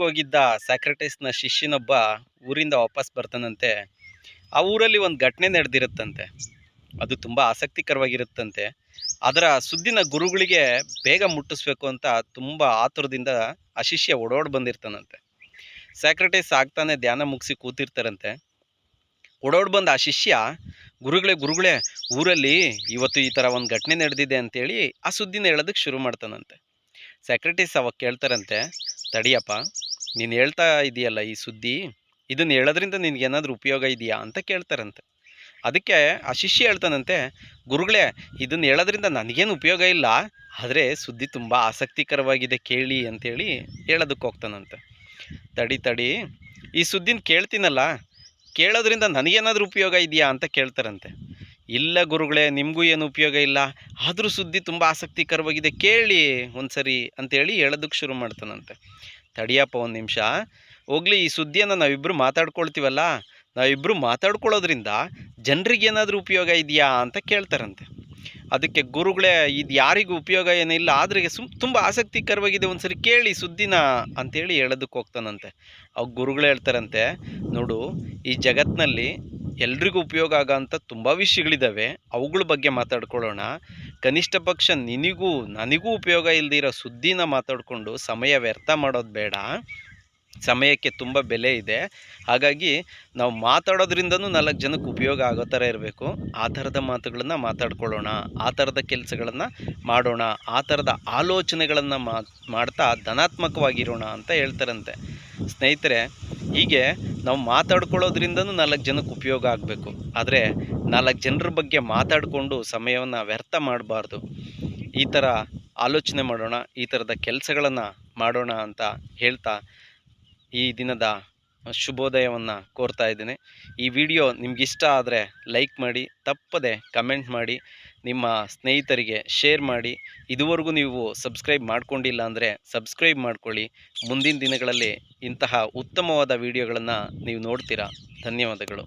ಊರಿಗೆ ಹೋಗಿದ್ದ ಸ್ಯಾಕ್ರೆಟೈಸ್ನ ಶಿಷ್ಯನೊಬ್ಬ ಊರಿಂದ ವಾಪಸ್ ಬರ್ತಾನಂತೆ. ಆ ಊರಲ್ಲಿ ಒಂದು ಘಟನೆ ನಡೆದಿರುತ್ತಂತೆ. ಅದು ತುಂಬ ಆಸಕ್ತಿಕರವಾಗಿರುತ್ತಂತೆ. ಅದರ ಸುದ್ದಿನ ಗುರುಗಳಿಗೆ ಬೇಗ ಮುಟ್ಟಿಸ್ಬೇಕು ಅಂತ ತುಂಬ ಆತುರದಿಂದ ಆ ಶಿಷ್ಯ ಓಡೋಡ್ ಬಂದಿರ್ತಾನಂತೆ. ಸ್ಯಾಕ್ರೆಟೈಸ್ ಆಗ್ತಾನೆ ಧ್ಯಾನ ಮುಗಿಸಿ ಕೂತಿರ್ತಾರಂತೆ. ಓಡೋಡ್ ಬಂದ ಆ ಶಿಷ್ಯ, ಗುರುಗಳೇ ಗುರುಗಳೇ, ಊರಲ್ಲಿ ಇವತ್ತು ಈ ಥರ ಒಂದು ಘಟನೆ ನಡೆದಿದೆ ಅಂತೇಳಿ ಆ ಸುದ್ದಿನ ಹೇಳೋದಕ್ಕೆ ಶುರು ಮಾಡ್ತಾನಂತೆ. ಸೆಕ್ರೆಟರೀಸ್ ಅವಾಗ ಕೇಳ್ತಾರಂತೆ, ತಡಿಯಪ್ಪ ನೀನು ಹೇಳ್ತಾ ಇದೆಯಲ್ಲ ಈ ಸುದ್ದಿ ಇದನ್ನು ಹೇಳೋದ್ರಿಂದ ನಿನಗೇನಾದರೂ ಉಪಯೋಗ ಇದೆಯಾ ಅಂತ ಕೇಳ್ತಾರಂತೆ. ಅದಕ್ಕೆ ಆ ಶಿಷ್ಯ ಹೇಳ್ತಾನಂತೆ, ಗುರುಗಳೇ ಇದನ್ನು ಹೇಳೋದ್ರಿಂದ ನನಗೇನು ಉಪಯೋಗ ಇಲ್ಲ, ಆದರೆ ಸುದ್ದಿ ತುಂಬ ಆಸಕ್ತಿಕರವಾಗಿದೆ ಕೇಳಿ ಅಂತೇಳಿ ಹೇಳೋದಕ್ಕೆ ಹೋಗ್ತಾನಂತೆ. ತಡಿ ತಡಿ, ಈ ಸುದ್ದಿನ ಕೇಳ್ತೀನಲ್ಲ, ಕೇಳೋದ್ರಿಂದ ನನಗೇನಾದ್ರೂ ಉಪಯೋಗ ಇದೆಯಾ ಅಂತ ಕೇಳ್ತಾರಂತೆ. ಇಲ್ಲ ಗುರುಗಳೇ, ನಿಮಗೂ ಏನು ಉಪಯೋಗ ಇಲ್ಲ, ಆದರೂ ಸುದ್ದಿ ತುಂಬ ಆಸಕ್ತಿಕರವಾಗಿದೆ ಕೇಳಿ ಒಂದು ಸರಿ ಅಂತೇಳಿ ಹೇಳೋದಕ್ಕೆ ಶುರು ಮಾಡ್ತಾನಂತೆ. ತಡಿಯಪ್ಪ ಒಂದು ನಿಮಿಷ. ಹೋಗ್ಲಿ, ಈ ಸುದ್ದಿಯನ್ನು ನಾವಿಬ್ಬರು ಮಾತಾಡ್ಕೊಳ್ತೀವಲ್ಲ? ನಾವಿಬ್ಬರು ಮಾತಾಡ್ಕೊಳ್ಳೋದ್ರಿಂದ ಜನರಿಗೆ ಏನಾದರೂ ಉಪಯೋಗ ಇದೆಯಾ ಅಂತ ಕೇಳ್ತಾರಂತೆ. ಅದಕ್ಕೆ ಗುರುಗಳೇ, ಇದು ಯಾರಿಗೂ ಉಪಯೋಗ ಏನಿಲ್ಲ ಆದರೆ ಸುಮ್ ತುಂಬ ಆಸಕ್ತಿಕರವಾಗಿದೆ ಒಂದ್ಸರಿ ಕೇಳಿ ಸುದ್ದಿನ ಅಂತೇಳಿ ಹೇಳೋದಕ್ಕೆ ಹೋಗ್ತಾನಂತೆ ಆ ಗುರುಗಳು ಹೇಳ್ತಾರಂತೆ, ನೋಡು, ಈ ಜಗತ್ತಿನಲ್ಲಿ ಎಲ್ರಿಗೂ ಉಪಯೋಗ ಆಗೋಂಥ ತುಂಬ ವಿಷಯಗಳಿದ್ದಾವೆ ಅವುಗಳ ಬಗ್ಗೆ ಮಾತಾಡ್ಕೊಳ್ಳೋಣ. ಕನಿಷ್ಠ ಪಕ್ಷ ನಿನಗೂ, ನನಗೂ ಉಪಯೋಗ ಇಲ್ಲದಿರೋ ಸುದ್ದಿನ ಮಾತಾಡಿಕೊಂಡು ಸಮಯ ವ್ಯರ್ಥ ಮಾಡೋದು ಬೇಡ. ಸಮಯಕ್ಕೆ ತುಂಬ ಬೆಲೆ ಇದೆ. ಹಾಗಾಗಿ ನಾವು ಮಾತಾಡೋದ್ರಿಂದನೂ ನಾಲ್ಕು ಜನಕ್ಕೆ ಉಪಯೋಗ ಆಗೋ ಥರ ಇರಬೇಕು. ಆ ಥರದ ಮಾತುಗಳನ್ನು ಮಾತಾಡ್ಕೊಳ್ಳೋಣ. ಆ ಥರದ ಕೆಲಸಗಳನ್ನು ಮಾಡೋಣ. ಆ ಥರದ ಆಲೋಚನೆಗಳನ್ನು ಮಾಡ್ತಾ ಧನಾತ್ಮಕವಾಗಿರೋಣ ಅಂತ ಹೇಳ್ತಾರಂತೆ. ಸ್ನೇಹಿತರೆ, ಹೀಗೆ ನಾವು ಮಾತಾಡ್ಕೊಳ್ಳೋದ್ರಿಂದನೂ ನಾಲ್ಕು ಜನಕ್ಕೆ ಉಪಯೋಗ ಆಗಬೇಕು. ಆದರೆ ನಾಲ್ಕು ಜನರ ಬಗ್ಗೆ ಮಾತಾಡಿಕೊಂಡು ಸಮಯವನ್ನು ವ್ಯರ್ಥ ಮಾಡಬಾರ್ದು. ಈ ಥರ ಆಲೋಚನೆ ಮಾಡೋಣ, ಈ ಥರದ ಕೆಲಸಗಳನ್ನು ಮಾಡೋಣ ಅಂತ ಹೇಳ್ತಾ ಈ ದಿನದ ಶುಭೋದಯವನ್ನು ಕೋರ್ತಾ ಇದ್ದೀನಿ. ಈ ವಿಡಿಯೋ ನಿಮಗಿಷ್ಟ ಆದರೆ ಲೈಕ್ ಮಾಡಿ, ತಪ್ಪದೆ ಕಮೆಂಟ್ ಮಾಡಿ, ನಿಮ್ಮ ಸ್ನೇಹಿತರಿಗೆ ಶೇರ್ ಮಾಡಿ. ಇದುವರೆಗೂ ನೀವು ಸಬ್ಸ್ಕ್ರೈಬ್ ಮಾಡ್ಕೊಂಡಿಲ್ಲ ಅಂದರೆ ಸಬ್ಸ್ಕ್ರೈಬ್ ಮಾಡ್ಕೊಳ್ಳಿ. ಮುಂದಿನ ದಿನಗಳಲ್ಲಿ ಇಂತಹ ಉತ್ತಮವಾದ ವಿಡಿಯೋಗಳನ್ನು ನೀವು ನೋಡ್ತೀರಾ? ಧನ್ಯವಾದಗಳು.